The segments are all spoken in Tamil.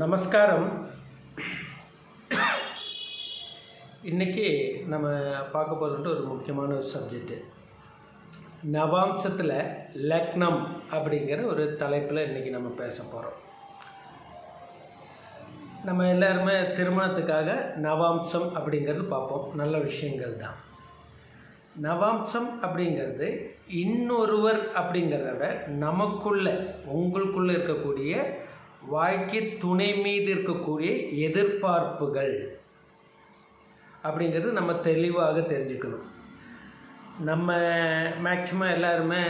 நமஸ்காரம். இன்றைக்கி நம்ம பார்க்க போகிறது ஒரு முக்கியமான ஒரு சப்ஜெக்டு நவாம்சத்தில் லக்னம் அப்படிங்கிற ஒரு தலைப்பில் இன்றைக்கி நம்ம பேச போகிறோம் நம்ம எல்லாருமே திருமணத்துக்காக நவாம்சம் அப்படிங்கிறது பார்ப்போம். நல்ல விஷயங்கள் தான். நவாம்சம் அப்படிங்கிறது இன்னொருவர் அப்படிங்கிறத விட நமக்குள்ளே உங்களுக்குள்ளே இருக்கக்கூடிய வாழ்க்கை துணை மீது இருக்கக்கூடிய எதிர்பார்ப்புகள் அப்படிங்கிறது நம்ம தெளிவாக தெரிஞ்சுக்கணும். நம்ம மேக்சிமம் எல்லாருமே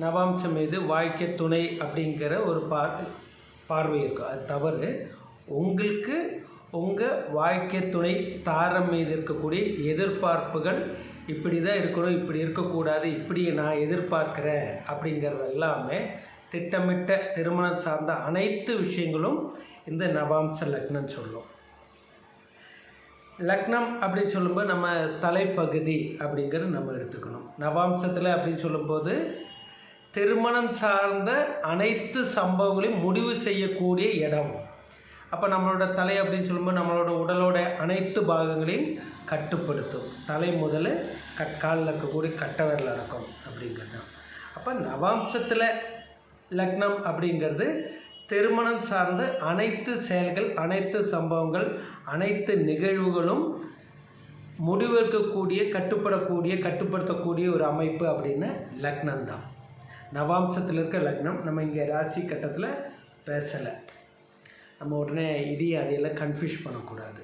நவாம்சம் மீது வாழ்க்கை துணை அப்படிங்கிற ஒரு பார் பார்வை இருக்கும் அது தவறு. உங்களுக்கு உங்கள் வாழ்க்கை துணை தாரம் மீது இருக்கக்கூடிய எதிர்பார்ப்புகள் இப்படி தான் இருக்கணும் இப்படி இருக்கக்கூடாது இப்படி நான் எதிர்பார்க்குறேன் அப்படிங்கிறது எல்லாமே திட்டமிட்ட திருமணம் சார்ந்த அனைத்து விஷயங்களும் இந்த நவாம்ச லக்னம் சொல்லும். லக்னம் அப்படின்னு சொல்லும்போது நம்ம தலைப்பகுதி அப்படிங்கிறது நம்ம எடுத்துக்கணும். நவாம்சத்தில் அப்படின்னு சொல்லும்போது திருமணம் சார்ந்த அனைத்து சம்பவங்களையும் முடிவு செய்யக்கூடிய இடம். அப்போ நம்மளோட தலை அப்படின்னு சொல்லும்போது நம்மளோட உடலோட அனைத்து பாகங்களையும் கட்டுப்படுத்தும். தலை முதல்ல கட்காலில் இருக்கக்கூடிய கட்டவரில் அடக்கம் அப்படிங்கிறது தான். அப்போ நவாம்சத்தில் லக்னம் அப்படிங்கிறது திருமணம் சார்ந்த அனைத்து செயல்கள் அனைத்து சம்பவங்கள் அனைத்து நிகழ்வுகளும் முடிவெடுக்கக்கூடிய கட்டுப்படக்கூடிய கட்டுப்படுத்தக்கூடிய ஒரு அமைப்பு அப்படின்னு லக்னம் தான். நவாம்சத்தில் இருக்க லக்னம் நம்ம இங்கே ராசி கட்டத்தில் பேசலை. நம்ம உடனே இதையும் அதையெல்லாம் கன்ஃபியூஸ் பண்ணக்கூடாது.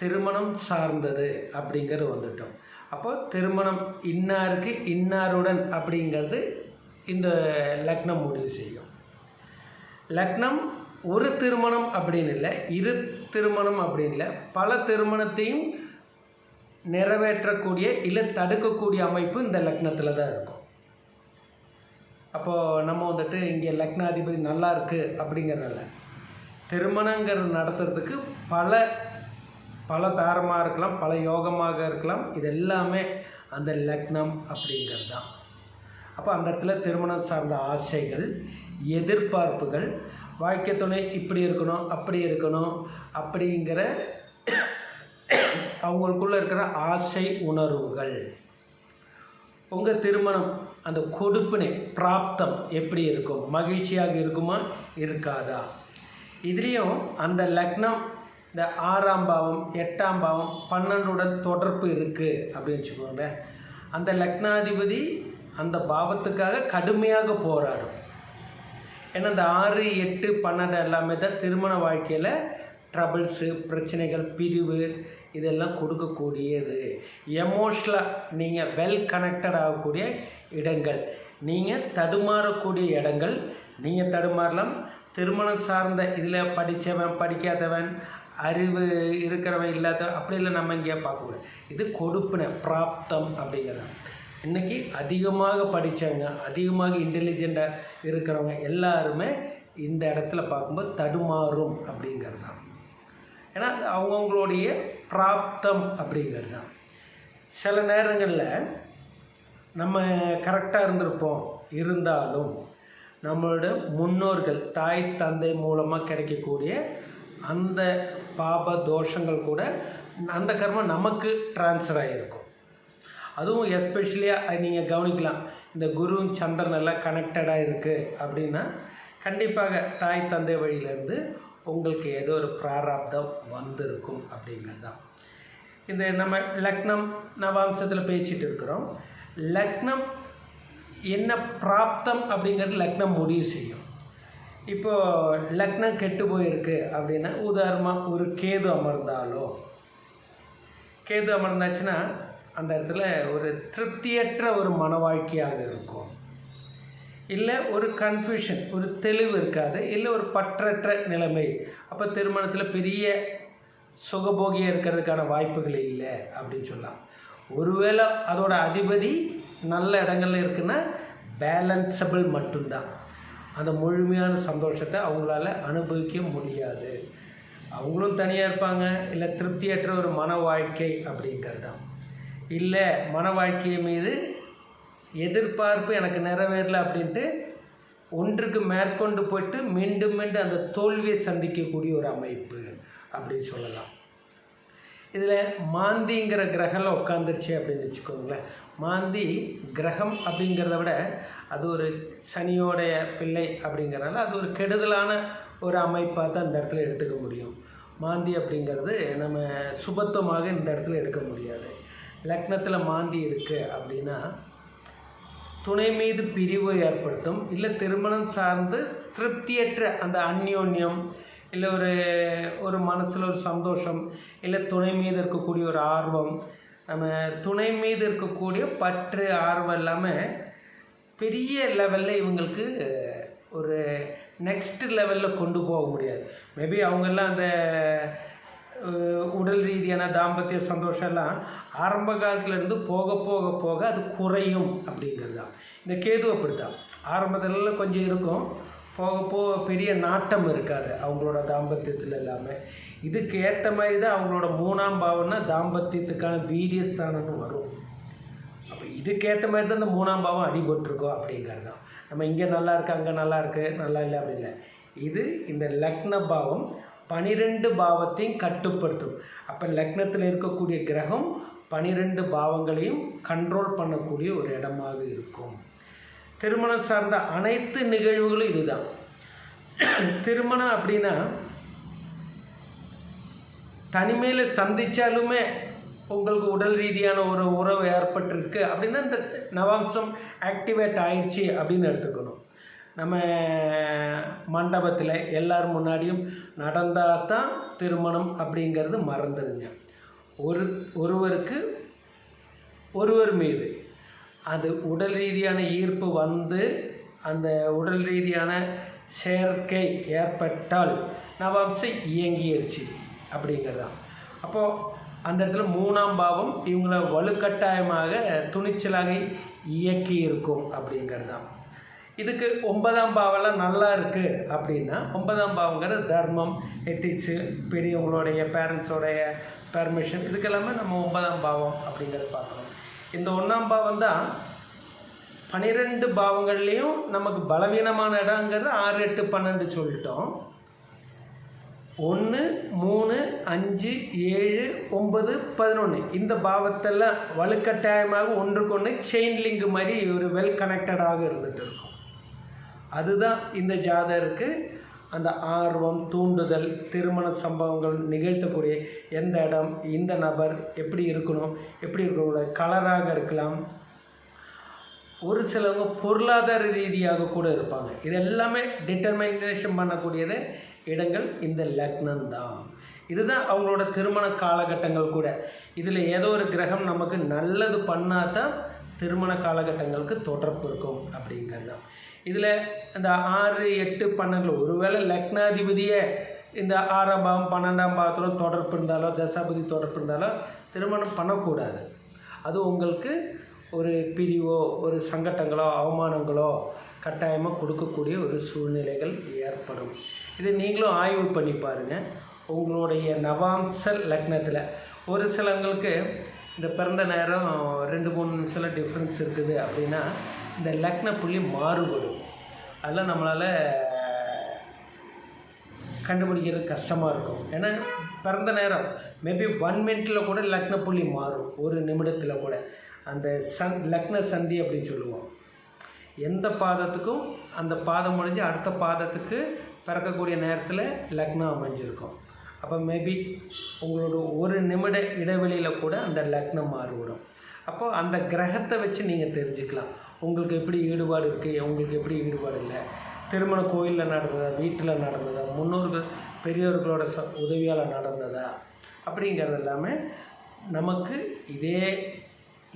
திருமணம் சார்ந்தது அப்படிங்கிறது வந்துட்டோம். அப்போ திருமணம் இன்னாருக்கு இன்னாருடன் அப்படிங்கிறது இந்த லக்னம் முடிவு செய்யும். லக்னம் ஒரு திருமணம் அப்படின்னு இல்லை இரு திருமணம் அப்படின்னு இல்லை பல திருமணத்தையும் நிறைவேற்றக்கூடிய இல்லை தடுக்கக்கூடிய அமைப்பு இந்த லக்னத்தில் தான் இருக்கும். அப்போது நம்ம வந்துட்டு இங்கே லக்னாதிபதி நல்லா இருக்குது அப்படிங்கிறதில்ல திருமணங்கிறது நடத்துறதுக்கு பல பல தாரமாக இருக்கலாம் பல யோகமாக இருக்கலாம் இது எல்லாமே அந்த லக்னம் அப்படிங்கிறது தான் அப்போ அந்த இடத்துல திருமணம் சார்ந்த ஆசைகள் எதிர்பார்ப்புகள் வாழ்க்கை துணை இப்படி இருக்கணும் அப்படி இருக்கணும் அப்படிங்கிற அவங்களுக்குள்ள இருக்கிற ஆசை உணர்வுகள். உங்கள் திருமணம் அந்த கொடுப்பினை பிராப்தம் எப்படி இருக்கும்? மகிழ்ச்சியாக இருக்குமா? இருக்காதா? இதுலேயும் அந்த லக்னம் இந்த ஆறாம் பாவம் எட்டாம் பாவம் பன்னெண்டுடன் தொடர்பு இருக்குது அப்படின்னு வச்சுக்கோங்க அந்த லக்னாதிபதி அந்த பாவத்துக்காக கடுமையாக போராடும். ஏன்னா இந்த ஆறு எட்டு பன்னெண்டு எல்லாமே தான் திருமண வாழ்க்கையில் ட்ரபிள்ஸு பிரச்சனைகள் பிரிவு இதெல்லாம் கொடுக்கக்கூடியது. எமோஷ்னலாக நீங்கள் வெல் கனெக்டட் ஆகக்கூடிய இடங்கள். நீங்கள் தடுமாறக்கூடிய இடங்கள். நீங்கள் தடுமாறலாம். திருமணம் சார்ந்த இதில் படித்தவன் படிக்காதவன் அறிவு இருக்கிறவன் இல்லாத அப்படி இல்லை நம்ம இங்கே பார்க்கக்கூடாது. இது கொடுப்பின பிராப்தம் அப்படிங்கிறது இன்றைக்கி அதிகமாக படித்தவங்க அதிகமாக இன்டெலிஜெண்ட்டாக இருக்கிறவங்க எல்லாருமே இந்த இடத்துல பார்க்கும்போது தடுமாறும் அப்படிங்கிறது தான் ஏன்னா அவங்கவுங்களுடைய பிராப்தம் அப்படிங்கிறது தான் சில நேரங்களில் நம்ம கரெக்டாக இருந்திருப்போம். இருந்தாலும் நம்மளோட முன்னோர்கள் தாய் தந்தை மூலமாக கிடைக்கக்கூடிய அந்த பாப தோஷங்கள் கூட அந்த கர்மம் நமக்கு ட்ரான்ஸ்ஃபர் ஆகிருக்கும் அதுவும் எஸ்பெஷலியாக நீங்கள் கவனிக்கலாம். இந்த குரு சந்திரன் எல்லாம் கனெக்டடாக இருக்குது அப்படின்னா கண்டிப்பாக தாய் தந்தை வழியிலேருந்து உங்களுக்கு ஏதோ ஒரு பிராராப்தம் வந்திருக்கும் அப்படிங்கிறது தான். இந்த நம்ம லக்னம் நவாம்சத்தில் பேசிகிட்டு இருக்கிறோம். லக்னம் என்ன பிராப்தம் அப்படிங்கிறது லக்னம் முடிவு செய்யும். இப்போது லக்னம் கெட்டு போயிருக்கு அப்படின்னா உதாரணமாக ஒரு கேது அமர்ந்தாலோ கேது அமர்ந்தாச்சுன்னா அந்த இடத்துல ஒரு திருப்தியற்ற ஒரு மன வாழ்க்கையாக இருக்கும். இல்லை ஒரு கன்ஃபியூஷன் ஒரு தெளிவு இருக்காது. இல்லை ஒரு பற்றற்ற நிலைமை. அப்போ திருமணத்தில் பெரிய சுகபோகியாக இருக்கிறதுக்கான வாய்ப்புகள் இல்லை அப்படின்னு சொல்லலாம். ஒருவேளை அதோட அதிபதி நல்ல இடங்கள்ல இருக்குன்னா பேலன்சபிள் மட்டும்தான். அந்த முழுமையான சந்தோஷத்தை அவங்களால அனுபவிக்க முடியாது. அவங்களும் தனியாக இருப்பாங்க. இல்லை திருப்தியற்ற ஒரு மன வாழ்க்கை அப்படிங்கிறது தான் இல்லை மன வாழ்க்கை மீது எதிர்பார்ப்பு எனக்கு நிறைவேறல அப்படின்ட்டு ஒன்றுக்கு மேற்கொண்டு போயிட்டு மீண்டும் மீண்டும் அந்த தோல்வியை சந்திக்கக்கூடிய ஒரு அமைப்பு அப்படின்னு சொல்லலாம். இதில் மாந்திங்கிற கிரகம் உட்காந்துருச்சு அப்படின்னு வச்சுக்கோங்களேன். மாந்தி கிரகம் அப்படிங்கிறத விட அது ஒரு சனியோடைய பிள்ளை அப்படிங்கிறனால அது ஒரு கெடுதலான ஒரு அமைப்பாக தான் இந்த இடத்துல எடுத்துக்க முடியும். மாந்தி அப்படிங்கிறது நம்ம சுபத்துவமாக இந்த இடத்துல எடுக்க முடியாது. லக்னத்தில் மாந்தி இருக்குது அப்படின்னா துணை மீது பிரிவு ஏற்படுத்தும். இல்லை திருமணம் சார்ந்து திருப்தியற்ற அந்த அந்யோன்யம் இல்லை ஒரு ஒரு மனசில் ஒரு சந்தோஷம் இல்லை துணை மீது இருக்கக்கூடிய ஒரு ஆர்வம் நம்ம துணை மீது இருக்கக்கூடிய பற்று ஆர்வம் இல்லாமல் பெரிய லெவலில் இவங்களுக்கு ஒரு நெக்ஸ்ட் லெவலில் கொண்டு போக முடியாது. மேபி அவங்கெல்லாம் அந்த உடல் ரீதியான தாம்பத்திய சந்தோஷம் எல்லாம் ஆரம்ப காலத்துலேருந்து போக போக போக அது குறையும் அப்படிங்கிறது. தான் இந்த கேது அப்படித்தான். ஆரம்பத்துல கொஞ்சம் இருக்கும். போக போக பெரிய நாட்டம் இருக்காது அவங்களோட தாம்பத்தியத்தில் எல்லாமே. இதுக்கு ஏற்ற மாதிரி தான் அவங்களோட மூணாம் பாவம்னா தாம்பத்தியத்துக்கான வீரியஸ்தானம்னு வரும். அப்போ இதுக்கேற்ற மாதிரி தான் இந்த மூணாம் பாவம் அடிபட்டுருக்கோம் அப்படிங்கிறது தான் நம்ம இங்கே நல்லா இருக்கு அங்கே நல்லா இருக்குது நல்லா இல்லை அப்படி இல்லை. இது இந்த லக்ன பாவம் பனிரெண்டு பாவத்தையும் கட்டுப்படுத்தும். அப்போ லக்னத்தில் இருக்கக்கூடிய கிரகம் பனிரெண்டு பாவங்களையும் கண்ட்ரோல் பண்ணக்கூடிய ஒரு இடமாக இருக்கும். திருமணம் சார்ந்த அனைத்து நிகழ்வுகளும் இதுதான். திருமணம் அப்படின்னா தனிமையில் சந்தித்தாலுமே உங்களுக்கு உடல் ரீதியான ஒரு உறவு ஏற்பட்டிருக்கு. அப்படின்னா இந்த நவாம்சம் ஆக்டிவேட் ஆயிடுச்சு அப்படின்னு எடுத்துக்கணும். நம்ம மண்டபத்தில் எல்லார் முன்னாடியும் நடந்தால் தான் திருமணம் அப்படிங்கிறது மறந்துடுங்க. ஒரு ஒருவருக்கு ஒருவர் மீது அது உடல் ரீதியான ஈர்ப்பு வந்து அந்த உடல் ரீதியான சேர்க்கை ஏற்பட்டால் நவாம்சம் இயங்கிருச்சு அப்படிங்கிறதான் அப்போது அந்த இடத்துல மூணாம் பாவம் இவங்களை வலுக்கட்டாயமாக துணிச்சலாக இயக்கி இருக்கும் அப்படிங்கிறது. தான் இதுக்கு ஒன்பதாம் பாவெல்லாம் நல்லா இருக்குது அப்படின்னா ஒன்பதாம் பாவங்கிறது தர்மம் எத்திக்ஸு பெரியவங்களுடைய பேரண்ட்ஸோடைய பெர்மிஷன் இதுக்கெல்லாமே நம்ம ஒன்பதாம் பாவம் அப்படிங்கிறத பார்க்கணும். இந்த ஒன்றாம் பாவம் தான் பன்னிரெண்டு பாவங்கள்லேயும் நமக்கு பலவீனமான இடங்கிறது ஆறு எட்டு பன்னெண்டு சொல்லிட்டோம். ஒன்று மூணு அஞ்சு ஏழு ஒம்பது பதினொன்று இந்த பாவத்தெல்லாம் வலுக்கட்டாயமாக ஒன்றுக்கு ஒன்று செயின் லிங்க் மாதிரி ஒரு வெல் கனெக்டடாக இருந்துகிட்டு இருக்கும். அதுதான் இந்த ஜாதகருக்கு அந்த ஆர்வம் தூண்டுதல் திருமண சம்பவங்கள் நிகழ்த்தக்கூடிய எந்த இடம் இந்த நபர் எப்படி இருக்கணும் எப்படி இருக்கக்கூட கலராக இருக்கலாம். ஒரு சிலவங்க பொருளாதார ரீதியாக கூட இருப்பாங்க. இது எல்லாமே டிட்டர்மினேஷன் பண்ணக்கூடியது இடங்கள் இந்த லக்னம் தான். இதுதான் அவங்களோட திருமண காலகட்டங்கள் கூட. இதில் ஏதோ ஒரு கிரகம் நமக்கு நல்லது பண்ணால் தான் திருமண காலகட்டங்களுக்கு தொடர்பு இருக்கும் அப்படிங்கிறது தான் இதில் இந்த ஆறு எட்டு பன்னெண்டு ஒருவேளை லக்னாதிபதியே இந்த ஆறாம் பாவம் பன்னெண்டாம் பாவத்தோட தொடர்பு இருந்தாலோ தசாபதி தொடர்பு இருந்தாலோ திருமணம் பண்ணக்கூடாது. அது உங்களுக்கு ஒரு பிரிவோ ஒரு சங்கட்டங்களோ அவமானங்களோ கட்டாயமாக கொடுக்கக்கூடிய ஒரு சூழ்நிலைகள் ஏற்படும். இதை நீங்களும் ஆய்வு பண்ணி பாருங்கள் உங்களுடைய நவாம்ச லக்னத்தில் ஒரு சிலவங்களுக்கு இந்த பிறந்த நேரம் ரெண்டு மூணு நிமிஷம் டிஃப்ரென்ஸ் இருக்குது அப்படின்னா இந்த லக்ன புள்ளி மாறுபடும். அதெல்லாம் நம்மளால் கண்டுபிடிக்கிறது கஷ்டமாக இருக்கும். ஏன்னா பிறந்த நேரம். மேபி ஒன் மினிட்டில் கூட லக்ன புள்ளி மாறும். ஒரு நிமிடத்தில் கூட. அந்த சந் லக்ன சந்தி அப்படின்னு சொல்லுவோம். எந்த பாதத்துக்கும் அந்த பாதம் முடிஞ்சு அடுத்த பாதத்துக்கு பிறக்கக்கூடிய நேரத்தில் லக்னம் அமைஞ்சிருக்கும். அப்போ மேபி உங்களோட ஒரு நிமிட இடைவெளியில் கூட அந்த லக்னம் மாறுபடும். அப்போ அந்த கிரகத்தை வச்சு நீங்கள் தெரிஞ்சுக்கலாம். உங்களுக்கு எப்படி ஈடுபாடு இருக்குது உங்களுக்கு எப்படி ஈடுபாடு இல்லை? திருமண கோயிலில் நடந்ததா? வீட்டில் நடந்ததா? முன்னோர்கள் பெரியோர்களோட ச உதவியால் நடந்ததா? அப்படிங்கிறது எல்லாமே நமக்கு இதே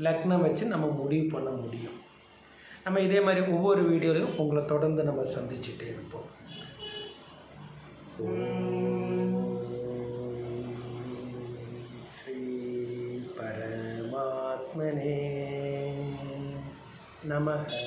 லக்னம் வச்சு நம்ம முடிவு பண்ண முடியும். நம்ம இதே மாதிரி ஒவ்வொரு வீடியோலையும் உங்களை தொடர்ந்து நம்ம சந்திச்சுட்டே இருப்போம். பரமாத்மனே நமः